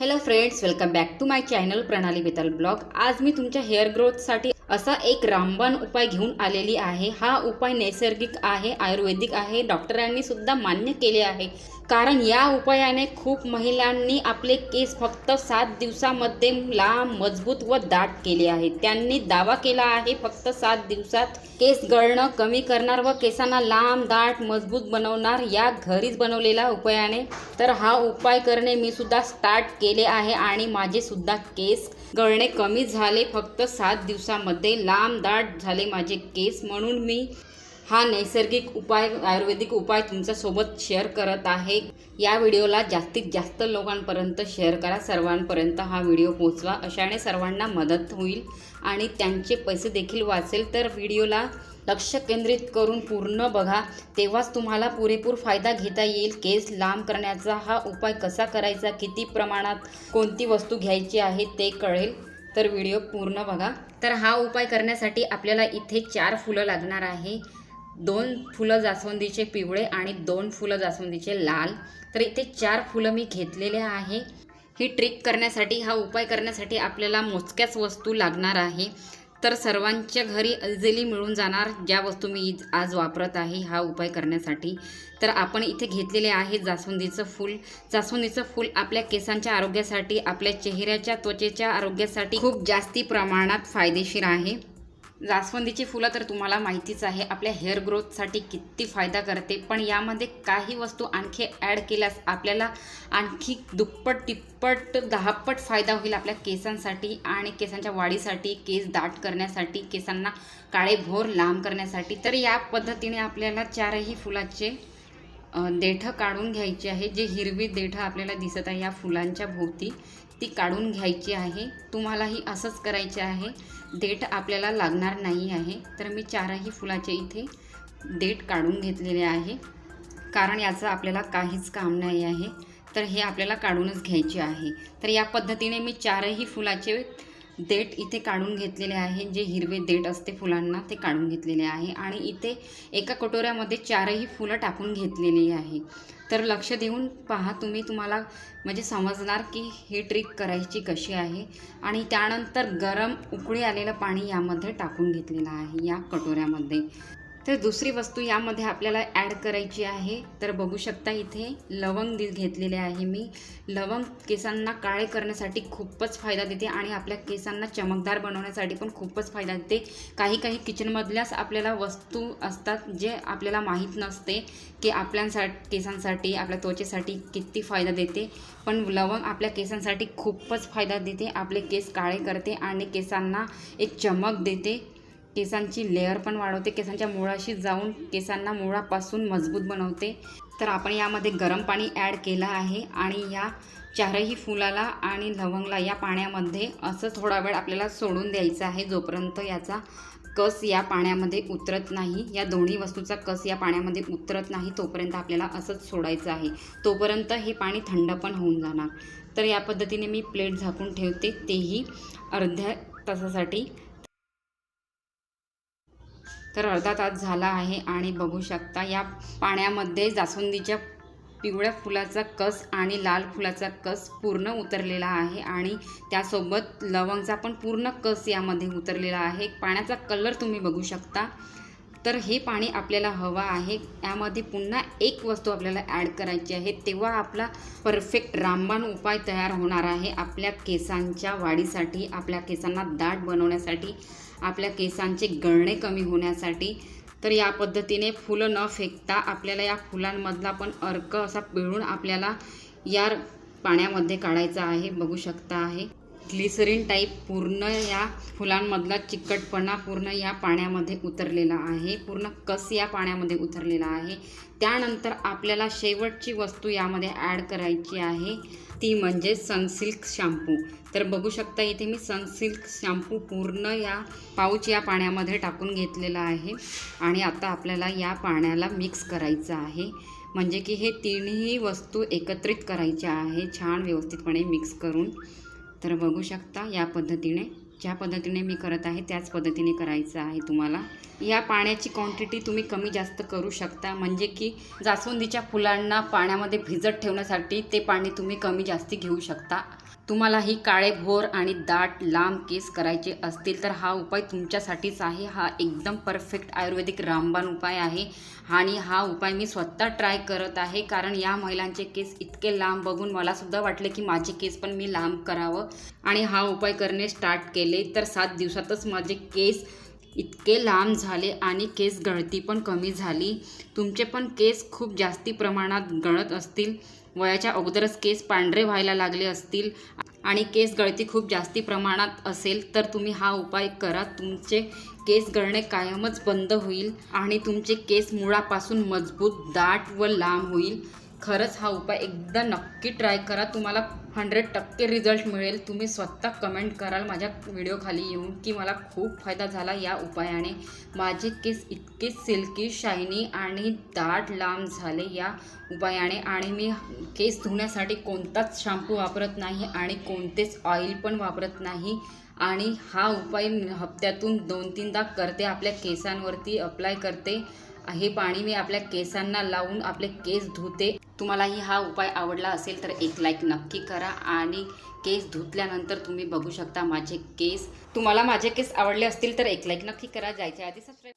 Hello friends welcome back to my channel Pranali Betal blog आज मी तुमच्या hair ग्रोथसाठी असा एक रामबाण उपाय घेऊन आलेली आहे. हा उपाय नैसर्गिक आहे आयुर्वेदिक आहे डॉक्टरांनी सुद्धा मान्य केले आहे. कारण या उपायाने खूप महिलांनी आपले केस फक्त सात दिवसामध्ये लांब मजबूत व दाट केले आहेत. त्यांनी दावा केला आहे फक्त सात दिवसात केस गळणं कमी करणार व केसांना लांब दाट मजबूत बनवणार या घरीच बनवलेल्या उपायाने. तर हा उपाय करणे मी सुद्धा स्टार्ट केले आहे आणि माझे सुद्धा केस गळणे कमी झाले. फक्त सात दिवसामध्ये लांब दाट झाले माझे केस. म्हणून मी हा नैसर्गिक उपाय आयुर्वेदिक उपाय तुमच्यासोबत शेअर करत आहे. या व्हिडिओला जास्तीत जास्त लोकांपर्यंत शेअर करा. सर्वांपर्यंत हा व्हिडिओ पोचवा अशाने सर्वांना मदत होईल आणि त्यांचे पैसे देखील वाचेल. तर व्हिडिओला लक्ष केंद्रित करून पूर्ण बघा. तेव्हाच तुम्हाला पुरेपूर फायदा घेता येईल. केस लांब करण्याचा हा उपाय कसा करायचा? किती प्रमाणात कोणती वस्तू घ्यायची आहे ते कळेल. तर व्हिडिओ पूर्ण बघा. तर हा उपाय करण्यासाठी आपल्याला इथे चार फुलं लागणार आहे. दोन फुलं जास्वंदीचे पिवळे आणि दोन फुलं जास्वंदीचे लाल. तर इथे चार फुलं मी घेतलेले आहे. ही ट्रिक करण्यासाठी हा उपाय करण्यासाठी आपल्याला मोजक्याच वस्तू लागणार आहे. तर सर्वांच्या घरी इझिली मिळून जाणार ज्या वस्तू मी आज वापरत आहे हा उपाय करण्यासाठी. तर आपण इथे घेतलेले आहे जास्वंदीचं फूल. जास्वंदीचं फूल आपल्या केसांच्या आरोग्यासाठी आपल्या चेहऱ्याच्या त्वचेच्या आरोग्यासाठी खूप जास्ती प्रमाणात फायदेशीर आहे. जास्वंदीची फुलं तर तुम्हाला माहितीच आहे. आपल्या हेअर ग्रोथसाठी किती फायदा करते. पण यामध्ये काही वस्तू आणखी ॲड केल्यास आपल्याला आणखी दुप्पट तिप्पट दहापट फायदा होईल आपल्या केसांसाठी आणि केसांच्या वाढीसाठी केस दाट करण्यासाठी केसांना काळे भोर लांब करण्यासाठी. तर या पद्धतीने आपल्याला चारही फुलाचे देठं काढून घ्यायची आहे. जे हिरवी देठं आपल्याला दिसत आहे या फुलांच्या भोवती ती काढून घ्यायची आहे. तुम्हालाही असंच करायचे आहे. देठ आपल्याला लागणार नाही आहे. तर मी चारही फुलाचे इथे देठ काढून घेतलेले आहे. कारण याचं आपल्याला काहीच काम नाही आहे. तर हे आपल्याला काढूनच घ्यायचे आहे. तर या पद्धतीने मी चारही फुलाचे देठ इथे काढून घेतलेले आहे. जे हिरवे देठ असते फुलांना ते काढून घेतलेले आहे. आणि इथे एका कटोऱ्यामध्ये चारही फुलं टाकून घेतलेली आहे. तर लक्ष देऊन पहा तुम्ही तुम्हाला म्हणजे समजणार की ही ट्रिक करायची कशी आहे. आणि त्यानंतर गरम उकळी आलेलं पाणी यामध्ये टाकून घेतलेलं आहे या कटोऱ्यामध्ये. तर दुसरी वस्तू यामध्ये आपल्याला ॲड करायची आहे. तर बघू शकता इथे लवंग दि घेतलेले आहे मी. लवंग केसांना काळे करण्यासाठी खूपच फायदा देते आणि आपल्या केसांना चमकदार बनवण्यासाठी पण खूपच फायदा देते. काही काही किचनमधल्याच आपल्याला वस्तू असतात जे आपल्याला माहीत नसते की आपल्यासाठी केसांसाठी आपल्या त्वचेसाठी किती फायदा देते. पण लवंग आपल्या केसांसाठी खूपच फायदा देते. आपले केस काळे करते आणि केसांना एक चमक देते. केसांची लेअर पण वाढवते. केसांच्या मुळाशी जाऊन केसांना मुळापासून मजबूत बनवते. तर आपण यामध्ये गरम पाणी ॲड केलं आहे आणि या चारही फुलाला आणि लवंगला या पाण्यामध्ये असं थोडा वेळ आपल्याला सोडून द्यायचं आहे जोपर्यंत याचा कस या पाण्यामध्ये उतरत नाही. या दोन्ही वस्तूचा कस या पाण्यामध्ये उतरत नाही तोपर्यंत आपल्याला असंच सोडायचं आहे. तोपर्यंत हे पाणी थंड पण होऊन जाणार. तर या पद्धतीने मी प्लेट झाकून ठेवते. तेही अर्ध्या तासासाठी तर अर्धा तास झाला आहे आणि बघू शकता या पाण्यामध्ये जास्वंदीच्या पिवळ्या फुलाचा कस आणि लाल फुलाचा कस पूर्ण उतरलेला आहे आणि त्यासोबत लवंगचा पण पूर्ण कस यामध्ये उतरलेला आहे. पाण्याचा कलर तुम्ही बघू शकता. तर हे पाणी आपल्याला हवं आहे. यामध्ये पुन्हा एक वस्तू आपल्याला ॲड करायची आहे. तेव्हा आपला परफेक्ट रामबाण उपाय तयार होणार आहे. आपल्या केसांच्या वाढीसाठी आपल्या केसांना दाट बनवण्यासाठी आपल्या केसांचे गळणे कमी होण्यासाठी. तर या पद्धतीने फुलं न फेकता आपल्याला या फुलांमधला पण अर्क असा पिळून आपल्याला या पाण्यामध्ये काढायचा आहे. बघू शकता आहे. ग्लिसरीन टाईप पूर्ण या फुलांमधला चिकटपणा पूर्ण या पाण्यामध्ये उतरलेला आहे. पूर्ण कस या पाण्यामध्ये उतरलेला आहे. त्यानंतर आपल्याला शेवटची वस्तू यामध्ये ॲड करायची आहे. ती म्हणजे सनसिल्क शॅम्पू तर बघू शकता इथे मी सनसिल्क शॅम्पू पूर्ण या पाऊच या पाण्यामध्ये टाकून घेतलेला आहे. आणि आता आपल्याला या पाण्याला मिक्स करायचं आहे. म्हणजे की हे तिन्ही वस्तू एकत्रित करायच्या आहे. छान व्यवस्थितपणे मिक्स करून. तर बघू शकता या पद्धतीने. ज्या पद्धतीने मी करत आहे त्याच पद्धतीने करायचं आहे तुम्हाला. या पाण्याची क्वांटिटी तुम्ही कमी जास्त करू शकता. म्हणजे की जास्वंदीच्या फुलांना पाण्यामध्ये भिजत ठेवण्यासाठी ते पाणी तुम्ही कमी जास्ती घेऊ शकता. तुम्हाला ही काळे भोर आणि दाट लांब केस करायचे असतील तर हा उपाय तुमच्यासाठीच आहे. हा एकदम परफेक्ट आयुर्वेदिक रामबाण उपाय आहे आणि हा उपाय मी स्वतः ट्राय करत आहे. कारण या महिलांचे केस इतके लांब बघून मला सुद्धा वाटले की माझे केस पण मी लांब करावं आणि हा उपाय करणे स्टार्ट केले. तर सात दिवसातच माझे केस इतके लांब झाले आणि केस गळती पण कमी झाली. तुमचे पण केस खूप जास्ती प्रमाणात गळत असतील. वयाच्या अगोदरच केस पांढरे व्हायला लागले असतील आणि केस गळती खूप जास्ती प्रमाणात असेल तर तुम्ही हा उपाय करा. तुमचे केस गळणे कायमच बंद होईल आणि तुमचे केस मुळापासून मजबूत दाट व लांब होईल. खरंच हा उपाय एकदा नक्की ट्राय करा. तुम्हाला हंड्रेड टक्के रिझल्ट मिळेल. तुम्ही स्वतः कमेंट कराल माझ्या व्हिडिओखाली येऊन की मला खूप फायदा झाला या उपायाने. माझे केस इतके सिल्की शायनी आणि दाट लांब झाले या उपायाने. आणि मी केस धुण्यासाठी कोणताच शॅम्पू वापरत नाही आणि कोणतेच ऑइल पण वापरत नाही. आणि हा उपाय हप्त्यातून दोन तीनदा करते. आपल्या केसांवरती अप्लाय करते. हे पाणी मी आपल्या केसांना लावून आपले केस धुते. तुम्हालाही हा उपाय आवडला असेल तर एक लाईक नक्की करा आणि केस धुतल्यानंतर तुम्ही बघू शकता माझे केस. तुम्हाला माझे केस आवडले असतील तर एक लाईक नक्की करा. जायच्या आधी सबस्क्राईब